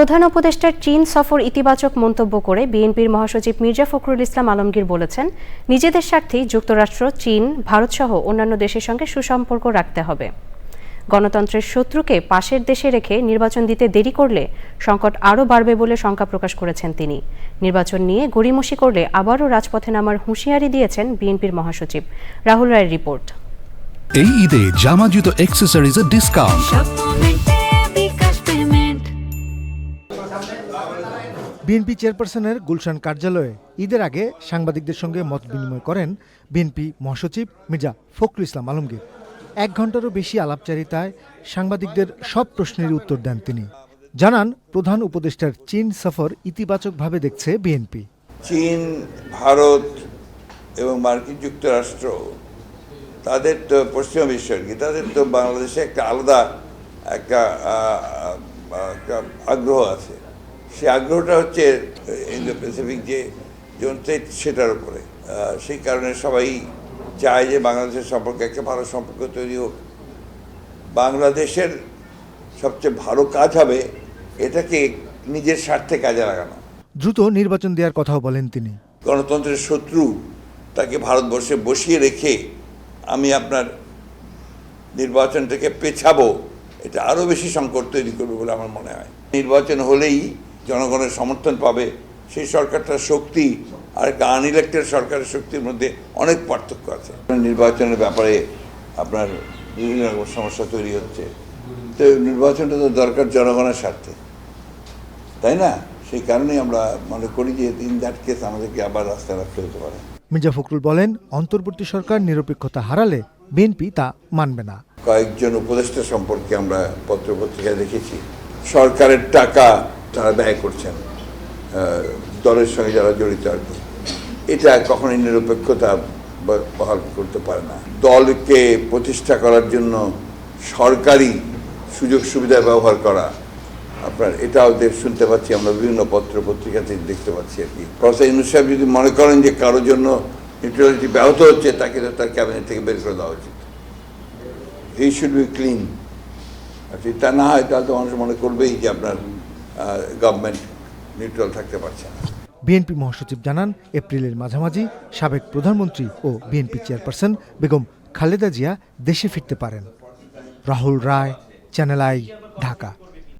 প্রধান উপদেষ্টার চীন সফর ইতিবাচক মন্তব্য করে বিএনপির মহাসচিব মির্জা ফখরুল ইসলাম আলমগীর বলেছেন নিজেদের স্বার্থেই যুক্তরাষ্ট্র চীন ভারতসহ অন্যান্য দেশের সঙ্গে সুসম্পর্ক রাখতে হবে। গণতন্ত্রের শত্রুকে পাশের দেশে রেখে নির্বাচন দিতে দেরি করলে সংকট আরও বাড়বে বলে শঙ্কা প্রকাশ করেছেন তিনি। নির্বাচন নিয়ে গড়িমসি করলে আবারও রাজপথে নামার হুঁশিয়ারি দিয়েছেন বিএনপির মহাসচিব। রাহুল রায়ের রিপোর্ট। এই ঈদে জামা জুতো অ্যাক্সেসরিজের ডিসকাউন্ট বিএনপি চেয়ারপারসনের গুলশান কার্যালয়ে ঈদের আগে সাংবাদিকদের সঙ্গে মত বিনিময় করেন বিএনপি মহাসচিব মির্জা ফখরুল ইসলাম আলমগীর। এক ঘন্টারও বেশি আলাপচারিতায় সাংবাদিকদের সব প্রশ্নের উত্তর দেন তিনি। জানান, প্রধান উপদেষ্টার চীন সফর ইতিবাচকভাবে দেখছে বিএনপি। চীন, ভারত এবং মার্কিন যুক্তরাষ্ট্র, তাদের তো পশ্চিমা বিশ্ব আর কি, তাদের তো বাংলাদেশে একটা আলাদা একটা আগ্রহ আছে। সে আগ্রহটা হচ্ছে ইন্দো প্যাসিফিক যে জোন সেটার উপরে। সেই কারণে সবাই চায় যে বাংলাদেশের সম্পর্কে একটা ভালো সম্পর্ক তৈরি হোক। বাংলাদেশের সবচেয়ে ভালো কাজ হবে এটাকে নিজের স্বার্থে কাজে লাগানো। দ্রুত নির্বাচন দেওয়ার কথাও বলেন তিনি। গণতন্ত্রের শত্রু তাকে ভারতবর্ষে বসিয়ে রেখে আমি আপনার নির্বাচনটাকে পেছাবো এটা আরও বেশি সংকট তৈরি করবে বলে আমার মনে হয়। নির্বাচন হলেই জনগণের সমর্থন পাবে সেই সরকারটার শক্তি আর একটা আনইলেক্টেড সরকারের শক্তির মধ্যে অনেক পার্থক্য আছে। নির্বাচনের ব্যাপারে আপনার বিভিন্ন রকম সমস্যা তৈরি হচ্ছে। তো নির্বাচনটা তো দরকার জনগণের স্বার্থে। তাই না? সেই কারণেই আমরা মনে করি যে ইন দ্যাট কেস আমাদেরকে আবার রাস্তায় রাখতে হতে পারে। মির্জা ফখরুল বলেন অন্তর্বর্তী সরকার নিরপেক্ষতা হারালে বিএনপি তা মানবে না। কয়েকজন উপদেষ্টা সম্পর্কে আমরা পত্রপত্রিকায় দেখেছি। সরকারের টাকা তারা ব্যয় করছেন দলের সঙ্গে যারা জড়িত আর কি। এটা কখনোই নিরপেক্ষতা বহাল করতে পারে না। দলকে প্রতিষ্ঠা করার জন্য সরকারি সুযোগ সুবিধা ব্যবহার করা, আপনার এটাও শুনতে পাচ্ছি, আমরা বিভিন্ন পত্র পত্রিকাতে দেখতে পাচ্ছি আর কি। প্রফেসর ইউনুস সাহেব যদি মনে করেন যে কারোর জন্য নিউট্রালিটি ব্যাহত হচ্ছে, তাকে তো তার ক্যাবিনেট থেকে বের করে দেওয়া উচিত। এই শুড বি ক্লিন আর তা না হয়, তাহলে তো মানুষ মনে করবেই যে আপনার গভর্নমেন্ট নিউট্রাল থাকতে পারছে না। বিএনপি মহাসচিব জানান, এপ্রিলের মাঝামাঝি সাবেক প্রধানমন্ত্রী ও বিএনপি চেয়ারপারসন বেগম খালেদা জিয়া দেশে ফিরতে পারেন। Rahul Roy, channel I, Dhaka.